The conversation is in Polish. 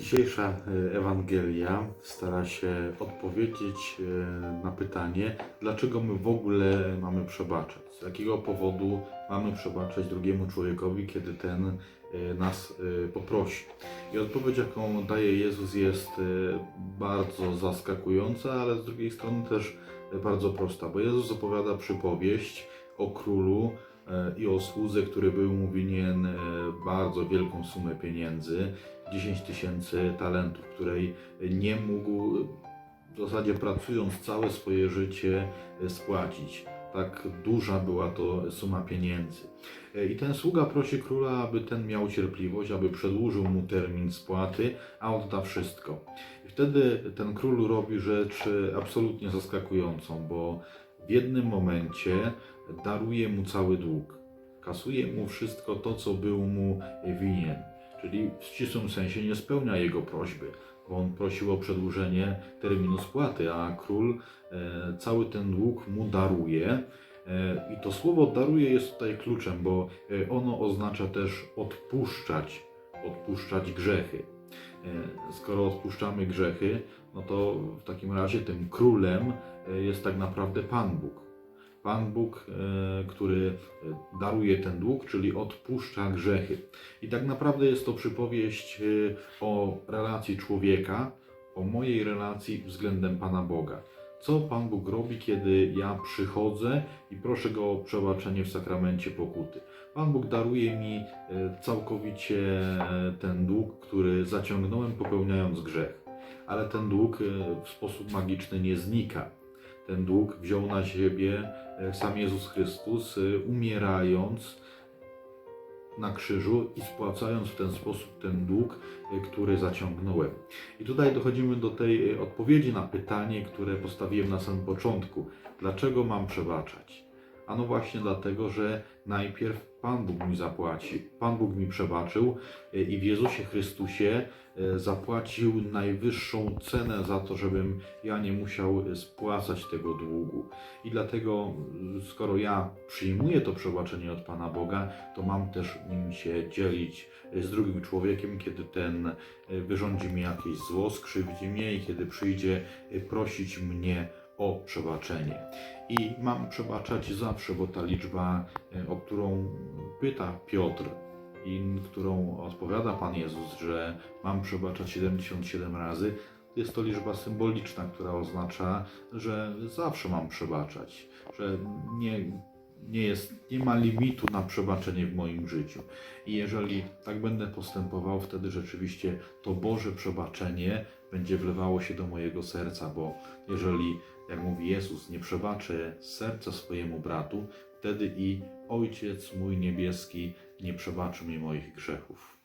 Dzisiejsza e, Ewangelia stara się odpowiedzieć e, na pytanie, dlaczego my w ogóle mamy przebaczać. Z jakiego powodu mamy przebaczać drugiemu człowiekowi, kiedy ten e, nas poprosi. I odpowiedź, jaką daje Jezus, jest bardzo zaskakująca, ale z drugiej strony też bardzo prosta, bo Jezus opowiada przypowieść o królu i o słudze, który był mu winien e, bardzo wielką sumę pieniędzy. 10 tysięcy talentów, której nie mógł w zasadzie pracując całe swoje życie spłacić. Tak duża była to suma pieniędzy. I ten sługa prosi króla, aby ten miał cierpliwość, aby przedłużył mu termin spłaty, a odda wszystko. I wtedy ten król robi rzecz absolutnie zaskakującą, bo w jednym momencie daruje mu cały dług. Kasuje mu wszystko to, co był mu winien czyli w ścisłym sensie nie spełnia jego prośby, bo on prosił o przedłużenie terminu spłaty, a król e, cały ten dług mu daruje. E, I to słowo daruje jest tutaj kluczem, bo e, ono oznacza też odpuszczać, odpuszczać grzechy. Skoro odpuszczamy grzechy, no to w takim razie tym królem jest tak naprawdę Pan Bóg. Pan Bóg, e, który daruje ten dług, czyli odpuszcza grzechy. I tak naprawdę jest to przypowieść e, o relacji człowieka, o mojej relacji względem Pana Boga. Co Pan Bóg robi, kiedy ja przychodzę i proszę Go o przebaczenie w sakramencie pokuty? Pan Bóg daruje mi e, całkowicie e, ten dług, który zaciągnąłem popełniając grzech. Ale ten dług e, w sposób magiczny nie znika ten dług wziął na siebie e, sam Jezus Chrystus, e, umierając na krzyżu i spłacając w ten sposób ten dług, e, który zaciągnąłem. I tutaj dochodzimy do tej e, odpowiedzi na pytanie, które postawiłem na samym początku. Dlaczego mam przebaczać? Ano właśnie dlatego, że najpierw Pan Bóg mi zapłaci, Pan Bóg mi przebaczył e, i w Jezusie Chrystusie e, zapłacił najwyższą cenę za to, żebym ja nie musiał spłacać tego długu. I dlatego, m, skoro ja przyjmuję to przebaczenie od Pana Boga, to mam też nim się dzielić e, z drugim człowiekiem, kiedy ten wyrządzi mi jakieś zło, skrzywdzi mnie i kiedy przyjdzie prosić mnie o przebaczenie. I mam przebaczać zawsze, bo ta liczba, e, o którą pyta Piotr i którą odpowiada Pan Jezus, że mam przebaczać 77 razy, jest to liczba symboliczna, która oznacza, że zawsze mam przebaczać, że nie, nie, jest, nie ma limitu na przebaczenie w moim życiu. I jeżeli tak będę postępował, wtedy rzeczywiście to Boże przebaczenie będzie wlewało się do mojego serca, bo jeżeli, jak mówi Jezus, nie przebaczę serca swojemu bratu, wtedy i Ojciec mój niebieski nie przebaczy mi moich grzechów.